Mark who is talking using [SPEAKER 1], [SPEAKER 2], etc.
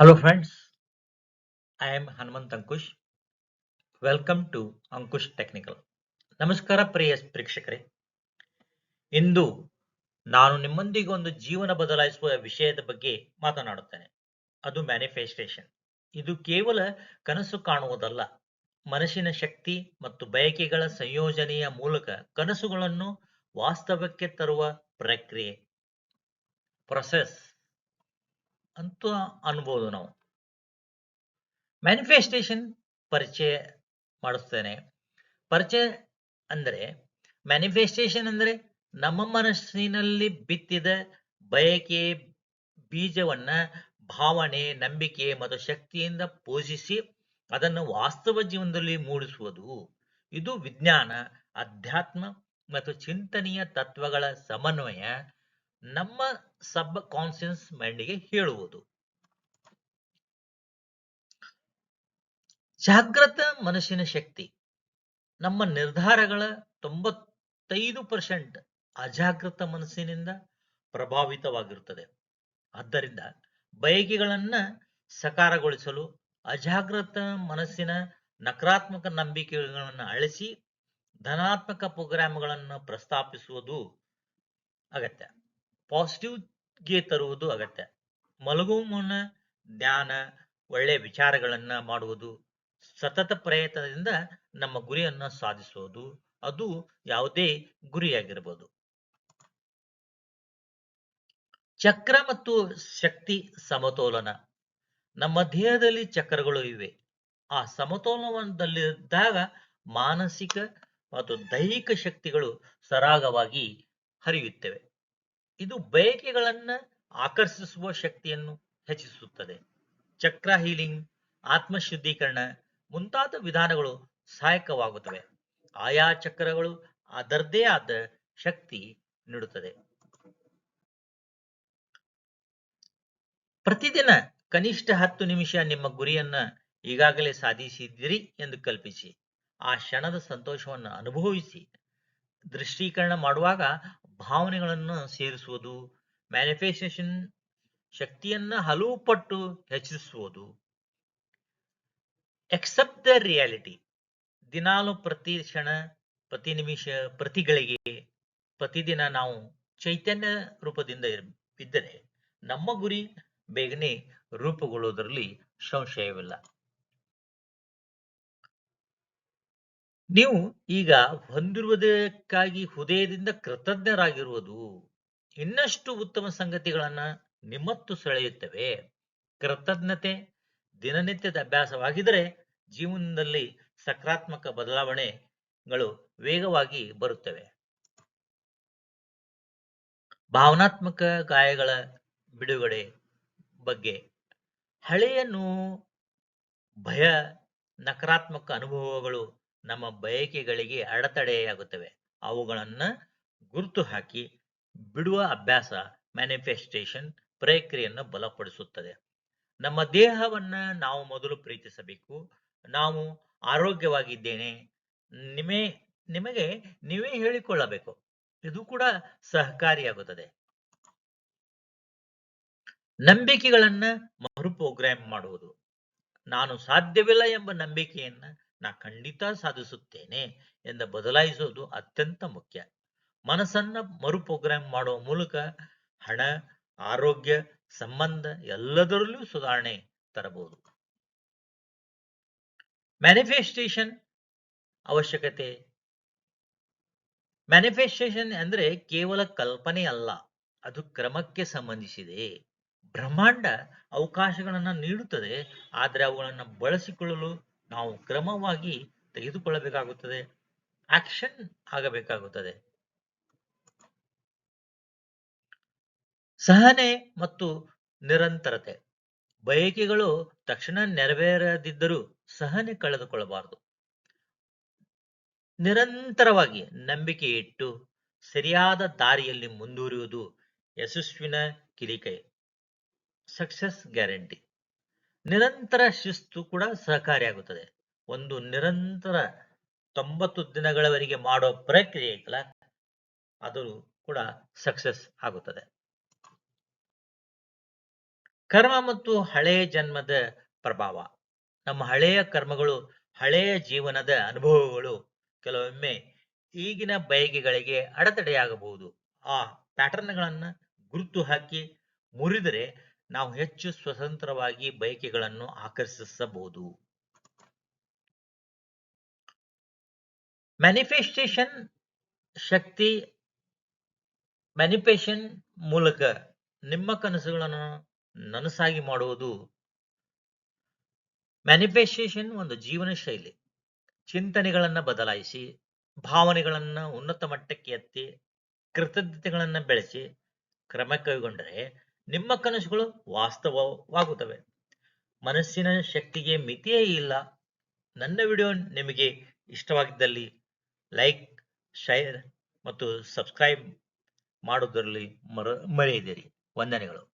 [SPEAKER 1] Hello friends, I am Hanuman Ankush. Welcome to Ankush technical ನಮಸ್ಕಾರ ಪ್ರಿಯ ಪ್ರೇಕ್ಷಕರೇ ಇಂದು ನಾನು ನಿಮ್ಮೊಂದಿಗೆ ಒಂದು ಜೀವನ ಬದಲಾಯಿಸುವ ವಿಷಯದ ಬಗ್ಗೆ ಮಾತನಾಡುತ್ತೇನೆ. ಅದು ಮ್ಯಾನಿಫೆಸ್ಟೇಷನ್ ಇದು ಕೇವಲ ಕನಸು ಕಾಣುವುದಲ್ಲ. ಮನಸ್ಸಿನ ಶಕ್ತಿ ಮತ್ತು ಬಯಕೆಗಳ ಸಂಯೋಜನೆಯ ಮೂಲಕ ಕನಸುಗಳನ್ನು ವಾಸ್ತವಕ್ಕೆ ತರುವ ಪ್ರಕ್ರಿಯೆ. ಪ್ರೊಸೆಸ್ ಅಂತ ಅನ್ಬೋದು ನಾವು. ಮ್ಯಾನಿಫೆಸ್ಟೇಷನ್ ಪರಿಚಯ ಮಾಡಿಸ್ತೇನೆ. ಪರಿಚಯ ಅಂದರೆ ಮ್ಯಾನಿಫೆಸ್ಟೇಷನ್ ಅಂದರೆ ನಮ್ಮ ಮನಸ್ಸಿನಲ್ಲಿ ಬಿತ್ತಿದ ಬಯಕೆ, ಬೀಜವನ್ನ ಭಾವನೆ, ನಂಬಿಕೆ ಮತ್ತು ಶಕ್ತಿಯಿಂದ ಪೋಷಿಸಿ ಅದನ್ನು ವಾಸ್ತವ ಜೀವನದಲ್ಲಿ ಮೂಡಿಸುವುದು. ಇದು ವಿಜ್ಞಾನ, ಅಧ್ಯಾತ್ಮ ಮತ್ತು ಚಿಂತನೆಯ ತತ್ವಗಳ ಸಮನ್ವಯ ನಮ್ಮ ಸಬ್ ಕಾನ್ಸಿಯನ್ಸ್ ಮೈಂಡ್ಗೆ ಹೇಳುವುದು. ಜಾಗೃತ ಮನಸ್ಸಿನ ಶಕ್ತಿ. ನಮ್ಮ ನಿರ್ಧಾರಗಳ ತೊಂಬತ್ತೈದು ಪರ್ಸೆಂಟ್ ಅಜಾಗೃತ ಮನಸ್ಸಿನಿಂದ ಪ್ರಭಾವಿತವಾಗಿರುತ್ತದೆ. ಆದ್ದರಿಂದ ಬಯಕೆಗಳನ್ನ ಸಕಾರಗೊಳಿಸಲು ಅಜಾಗೃತ ಮನಸ್ಸಿನ ನಕಾರಾತ್ಮಕ ನಂಬಿಕೆಗಳನ್ನು ಅಳಿಸಿ ಧನಾತ್ಮಕ ಪ್ರೋಗ್ರಾಮ್ಗಳನ್ನು ಪ್ರಸ್ತಾಪಿಸುವುದು ಅಗತ್ಯ. ಪಾಸಿಟಿವ್ಗೆ ತರುವುದು ಅಗತ್ಯ. ಮಲಗುವ ಮುನ್ನ ಜ್ಞಾನ ಒಳ್ಳೆಯ ವಿಚಾರಗಳನ್ನ ಮಾಡುವುದು, ಸತತ ಪ್ರಯತ್ನದಿಂದ ನಮ್ಮ ಗುರಿಯನ್ನು ಸಾಧಿಸುವುದು, ಅದು ಯಾವುದೇ ಗುರಿಯಾಗಿರಬಹುದು ಚಕ್ರ ಮತ್ತು ಶಕ್ತಿ ಸಮತೋಲನ. ನಮ್ಮ ದೇಹದಲ್ಲಿ ಚಕ್ರಗಳು ಇವೆ. ಆ ಸಮತೋಲನದಲ್ಲಿದ್ದಾಗ ಮಾನಸಿಕ ಮತ್ತು ದೈಹಿಕ ಶಕ್ತಿಗಳು ಸರಾಗವಾಗಿ ಹರಿಯುತ್ತವೆ. ಇದು ಬಯಕೆಗಳನ್ನ ಆಕರ್ಷಿಸುವ ಶಕ್ತಿಯನ್ನು ಹೆಚ್ಚಿಸುತ್ತದೆ. ಚಕ್ರ ಹೀಲಿಂಗ್, ಆತ್ಮಶುದ್ಧೀಕರಣ ಮುಂತಾದ ವಿಧಾನಗಳು ಸಹಾಯಕವಾಗುತ್ತವೆ. ಆಯಾ ಚಕ್ರಗಳು ಅದರದೇ ಆದ ಶಕ್ತಿ ನೀಡುತ್ತದೆ. ಪ್ರತಿದಿನ ಕನಿಷ್ಠ ಹತ್ತು ನಿಮಿಷ ನಿಮ್ಮ ಗುರಿಯನ್ನ ಈಗಾಗಲೇ ಸಾಧಿಸಿದ್ದೀರಿ ಎಂದು ಕಲ್ಪಿಸಿ. ಆ ಕ್ಷಣದ ಸಂತೋಷವನ್ನು ಅನುಭವಿಸಿ. ದೃಷ್ಟೀಕರಣ ಮಾಡುವಾಗ ಭಾವನೆಗಳನ್ನು ಸೇರಿಸುವುದು ಮ್ಯಾನಿಫೆಸ್ಟೇಷನ್ ಶಕ್ತಿಯನ್ನ ಹಲವು ಪಟ್ಟು ಹೆಚ್ಚಿಸುವುದು. ಎಕ್ಸೆಪ್ಟ್ ದ ರಿಯಾಲಿಟಿ ದಿನಾಲು ಪ್ರತಿ ಕ್ಷಣ, ಪ್ರತಿ ನಿಮಿಷ, ಪ್ರತಿ ಗಳಿಗೆ, ಪ್ರತಿದಿನ ನಾವು ಚೈತನ್ಯ ರೂಪದಿಂದ ಇದ್ದರೆ ನಮ್ಮ ಗುರಿ ಬೇಗನೆ ರೂಪುಗೊಳ್ಳುವುದರಲ್ಲಿ ಸಂಶಯವಿಲ್ಲ. ನೀವು ಈಗ ಹೊಂದಿರುವುದಕ್ಕಾಗಿ ಹೃದಯದಿಂದ ಕೃತಜ್ಞರಾಗಿರುವುದು ಇನ್ನಷ್ಟು ಉತ್ತಮ ಸಂಗತಿಗಳನ್ನ ನಿಮ್ಮತ್ತು ಸೆಳೆಯುತ್ತವೆ. ಕೃತಜ್ಞತೆ ದಿನನಿತ್ಯದ ಅಭ್ಯಾಸವಾಗಿದ್ದರೆ ಜೀವನದಲ್ಲಿ ಸಕಾರಾತ್ಮಕ ಬದಲಾವಣೆಗಳು ವೇಗವಾಗಿ ಬರುತ್ತವೆ. ಭಾವನಾತ್ಮಕ ಗಾಯಗಳ ಬಿಡುಗಡೆ ಬಗ್ಗೆ ಹಳೆಯನ್ನು ಭಯ, ನಕಾರಾತ್ಮಕ ಅನುಭವಗಳು ನಮ್ಮ ಬಯಕೆಗಳಿಗೆ ಅಡೆತಡೆಯಾಗುತ್ತವೆ. ಅವುಗಳನ್ನು ಗುರುತು ಹಾಕಿ ಬಿಡುವ ಅಭ್ಯಾಸ ಮ್ಯಾನಿಫೆಸ್ಟೇಷನ್ ಪ್ರಕ್ರಿಯೆಯನ್ನು ಬಲಪಡಿಸುತ್ತದೆ. ನಮ್ಮ ದೇಹವನ್ನ ನಾವು ಮೊದಲು ಪ್ರೀತಿಸಬೇಕು. ನಾವು ಆರೋಗ್ಯವಾಗಿದ್ದೇನೆ. ನಿಮೆ, ನಿಮಗೆ ನೀವೇ ಹೇಳಿಕೊಳ್ಳಬೇಕು. ಇದು ಕೂಡ ಸಹಕಾರಿಯಾಗುತ್ತದೆ. ನಂಬಿಕೆಗಳನ್ನ ಮರು ಪ್ರೋಗ್ರಾಮ್ ಮಾಡುವುದು. ನಾನು ಸಾಧ್ಯವಿಲ್ಲ ಎಂಬ ನಂಬಿಕೆಯನ್ನ ನಾ ಖಂಡಿತ ಸಾಧಿಸುತ್ತೇನೆ ಎಂದ ಬದಲಾಯಿಸುವುದು ಅತ್ಯಂತ ಮುಖ್ಯ. ಮನಸ್ಸನ್ನ ಮರು ಪ್ರೋಗ್ರಾಮ್ ಮಾಡುವ ಮೂಲಕ ಹಣ, ಆರೋಗ್ಯ, ಸಂಬಂಧ ಎಲ್ಲದರಲ್ಲೂ ಸುಧಾರಣೆ ತರಬಹುದು. ಮ್ಯಾನಿಫೆಸ್ಟೇಷನ್ ಅವಶ್ಯಕತೆ. ಮ್ಯಾನಿಫೆಸ್ಟೇಷನ್ ಅಂದ್ರೆ ಕೇವಲ ಕಲ್ಪನೆ ಅಲ್ಲ, ಅದು ಕ್ರಮಕ್ಕೆ ಸಂಬಂಧಿಸಿದೆ. ಬ್ರಹ್ಮಾಂಡ ಅವಕಾಶಗಳನ್ನ ನೀಡುತ್ತದೆ, ಆದರೆ ಅವುಗಳನ್ನು ಬಳಸಿಕೊಳ್ಳಲು ನಾವು ಕ್ರಮವಾಗಿ ತೆಗೆದುಕೊಳ್ಳಬೇಕಾಗುತ್ತದೆ. ಆಕ್ಷನ್ ಆಗಬೇಕಾಗುತ್ತದೆ. ಸಹನೆ ಮತ್ತು ನಿರಂತರತೆ. ಬಯಕೆಗಳು ತಕ್ಷಣ ನೆರವೇರದಿದ್ದರೂ ಸಹನೆ ಕಳೆದುಕೊಳ್ಳಬಾರದು. ನಿರಂತರವಾಗಿ ನಂಬಿಕೆ ಇಟ್ಟು ಸರಿಯಾದ ದಾರಿಯಲ್ಲಿ ಮುಂದುವರಿಯುವುದು ಯಶಸ್ವಿನ ಕಿರಿಕೈ. ಸಕ್ಸಸ್ ಗ್ಯಾರಂಟಿ ನಿರಂತರ ಶಿಸ್ತು ಕೂಡ ಸಹಕಾರಿಯಾಗುತ್ತದೆ ಒಂದು ನಿರಂತರ ತೊಂಬತ್ತು ದಿನಗಳವರೆಗೆ ಮಾಡೋ ಪ್ರಕ್ರಿಯೆ ಅದು ಕೂಡ ಸಕ್ಸಸ್ ಆಗುತ್ತದೆ. ಕರ್ಮ ಮತ್ತು ಹಳೆಯ ಜನ್ಮದ ಪ್ರಭಾವ. ನಮ್ಮ ಹಳೆಯ ಕರ್ಮಗಳು, ಹಳೆಯ ಜೀವನದ ಅನುಭವಗಳು ಕೆಲವೊಮ್ಮೆ ಈಗಿನ ಬಯಕೆಗಳಿಗೆ ಅಡೆತಡೆಯಾಗಬಹುದು. ಆ ಪ್ಯಾಟರ್ನ್ಗಳನ್ನ ಗುರುತು ಹಾಕಿ ಮುರಿದರೆ ನಾವು ಹೆಚ್ಚು ಸ್ವತಂತ್ರವಾಗಿ ಬಯಕೆಗಳನ್ನು ಆಕರ್ಷಿಸಬಹುದು. ಮ್ಯಾನಿಫೆಸ್ಟೇಷನ್ ಶಕ್ತಿ ಮ್ಯಾನಿಫೇಷನ್ ಮೂಲಕ ನಿಮ್ಮ ಕನಸುಗಳನ್ನು ನನಸಾಗಿ ಮಾಡುವುದು ಮ್ಯಾನಿಫೆಸ್ಟೇಷನ್ ಒಂದು ಜೀವನ ಶೈಲಿ. ಚಿಂತನೆಗಳನ್ನು ಬದಲಾಯಿಸಿ, ಭಾವನೆಗಳನ್ನು ಉನ್ನತ ಮಟ್ಟಕ್ಕೆ ಎತ್ತಿ, ಕೃತಜ್ಞತೆಗಳನ್ನು ಬೆಳೆಸಿ, ಕ್ರಮ ಕೈಗೊಂಡರೆ ನಿಮ್ಮ ಕನಸುಗಳು ವಾಸ್ತವವಾಗುತ್ತವೆ. ಮನಸ್ಸಿನ ಶಕ್ತಿಗೆ ಮಿತಿಯೇ ಇಲ್ಲ. ನನ್ನ ವಿಡಿಯೋ ನಿಮಗೆ ಇಷ್ಟವಾಗಿದ್ದಲ್ಲಿ ಲೈಕ್, ಶೇರ್ ಮತ್ತು ಸಬ್ಸ್ಕ್ರೈಬ್ ಮಾಡುವುದರಲ್ಲಿ ಮರ, ಮರೆಯದಿರಿ. ವಂದನೆಗಳು.